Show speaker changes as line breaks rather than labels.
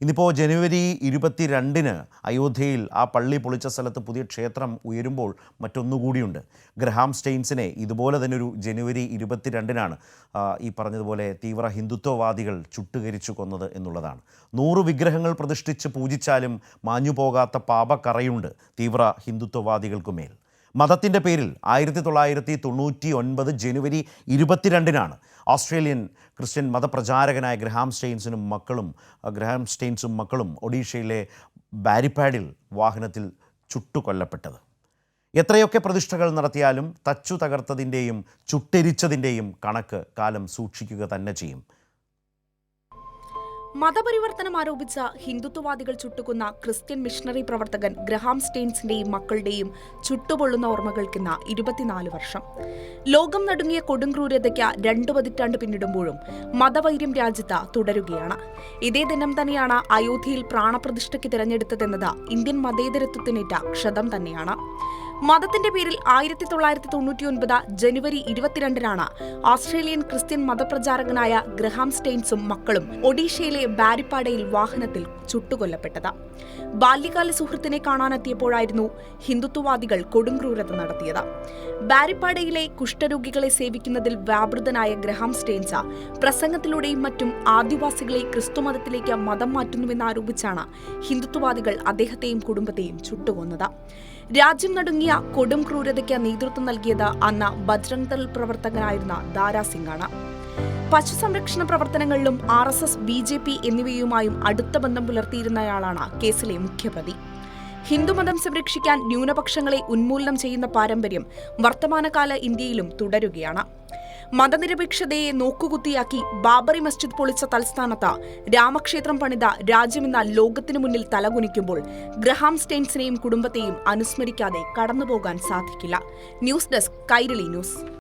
ഇന്നിപ്പോൾ ജനുവരി ഇരുപത്തിരണ്ടിന് അയോധ്യയിൽ ആ പള്ളി പൊളിച്ച സ്ഥലത്ത് പുതിയ ക്ഷേത്രം ഉയരുമ്പോൾ മറ്റൊന്നുകൂടിയുണ്ട്. ഗ്രഹാം സ്റ്റെയിൻസിനെ ഇതുപോലെ തന്നെ ഒരു ജനുവരി ഇരുപത്തിരണ്ടിനാണ് രണ്ടിനാണ് ഈ പറഞ്ഞതുപോലെ തീവ്ര ഹിന്ദുത്വവാദികൾ ചുട്ടുകരിച്ചു കൊന്നത് എന്നുള്ളതാണ്. നൂറ് വിഗ്രഹങ്ങൾ പ്രതിഷ്ഠിച്ച് പൂജിച്ചാലും മാഞ്ഞു പോകാത്ത പാപക്കറയുണ്ട് തീവ്ര ഹിന്ദുത്വവാദികൾക്കുമേൽ മതത്തിന്റെ പേരിൽ ആയിരത്തി തൊള്ളായിരത്തി തൊണ്ണൂറ്റി ഒൻപത് ജനുവരി ഇരുപത്തിരണ്ടിനാണ് ഓസ്ട്രേലിയൻ ക്രിസ്ത്യൻ മതപ്രചാരകനായ ഗ്രഹാം സ്റ്റെയിൻസിനും മക്കളും ഗ്രഹാം സ്റ്റെയിൻസും മക്കളും ഒഡീഷയിലെ ബാരിപ്പാഡിൽ വാഹനത്തിൽ ചുട്ടുകൊല്ലപ്പെട്ടത്. എത്രയൊക്കെ പ്രതിഷ്ഠകൾ നടത്തിയാലും തച്ചു തകർത്തതിന്റെയും ചുട്ടെരിച്ചതിന്റെയും കണക്ക് കാലം സൂക്ഷിക്കുക തന്നെ ചെയ്യും.
മതപരിവർത്തനം ആരോപിച്ച ഹിന്ദുത്വവാദികൾ ചുട്ടുക്കുന്ന ക്രിസ്ത്യൻ മിഷണറി പ്രവർത്തകൻ ഗ്രഹാം സ്റ്റെയിൻസിന്റെയും മക്കളുടെയും ചുട്ടുപൊള്ളുന്ന ഓർമ്മകൾക്കിന്ന് ഇരുപത്തിനാല് വർഷം. ലോകം നടുങ്ങിയ കൊടുംക്രൂരതയ്ക്ക് രണ്ടു പതിറ്റാണ്ട് പിന്നിടുമ്പോഴും മതവൈര്യം രാജ്യത്ത് തുടരുകയാണ്. ഇതേ ദിനം തന്നെയാണ് അയോധ്യയിൽ പ്രാണപ്രതിഷ്ഠയ്ക്ക് തിരഞ്ഞെടുത്തതെന്നത് ഇന്ത്യൻ മതേതരത്വത്തിനേറ്റ ക്ഷതം തന്നെയാണ്. മതത്തിന്റെ പേരിൽ ആയിരത്തി തൊള്ളായിരത്തി തൊണ്ണൂറ്റി ഒൻപത് ജനുവരി ഇരുപത്തിരണ്ടിനാണ് ഓസ്ട്രേലിയൻ ക്രിസ്ത്യൻ മതപ്രചാരകനായ ഗ്രഹാം സ്റ്റെയിൻസും മക്കളും ഒഡീഷയിലെ ബാരിപ്പാടയിൽ വാഹനത്തിൽ ചുട്ടുകൊല്ലപ്പെട്ടത്. ബാല്യകാല സുഹൃത്തിനെ കാണാനെത്തിയപ്പോഴായിരുന്നു ഹിന്ദുത്വവാദികൾ കൊടുംക്രൂരത നടത്തിയത്. ബാരിപ്പാടയിലെ കുഷ്ഠരോഗികളെ സേവിക്കുന്നതിൽ വ്യാപൃതനായ ഗ്രഹാം സ്റ്റെയിൻസ പ്രസംഗത്തിലൂടെയും മറ്റും ആദിവാസികളെ ക്രിസ്തുമതത്തിലേക്ക് മതം മാറ്റുന്നുവെന്നാരോപിച്ചാണ് ഹിന്ദുത്വവാദികൾ അദ്ദേഹത്തെയും കുടുംബത്തെയും ചുട്ടുകൊന്നത്. രാജ്യം നടുങ്ങിയ കൊടും ക്രൂരതയ്ക്ക് നേതൃത്വം നൽകിയത് അന്ന് ബജ്രംഗ് ദൾ പ്രവർത്തകനായിരുന്ന ദാരാസിംഗാണ് പശുസംരക്ഷണ പ്രവർത്തനങ്ങളിലും R S S B J P എന്നിവയുമായും അടുത്ത ബന്ധം പുലർത്തിയിരുന്നയാളാണ് കേസിലെ മുഖ്യപ്രതി. ഹിന്ദുമതം സംരക്ഷിക്കാൻ ന്യൂനപക്ഷങ്ങളെ ഉന്മൂലനം ചെയ്യുന്ന പാരമ്പര്യം വർത്തമാനകാല ഇന്ത്യയിലും തുടരുകയാണ്. മതനിരപേക്ഷതയെ നോക്കുകുത്തിയാക്കി ബാബറി മസ്ജിദ് പൊളിച്ച തൽസ്ഥാനത്ത് രാമക്ഷേത്രം പണിത രാജ്യമെന്ന ലോകത്തിനു മുന്നിൽ തലകുനിക്കുമ്പോൾ ഗ്രഹാം സ്റ്റെയിൻസിനെയും കുടുംബത്തെയും അനുസ്മരിക്കാതെ കടന്നുപോകാൻ സാധിക്കില്ല. News desk Kairali news.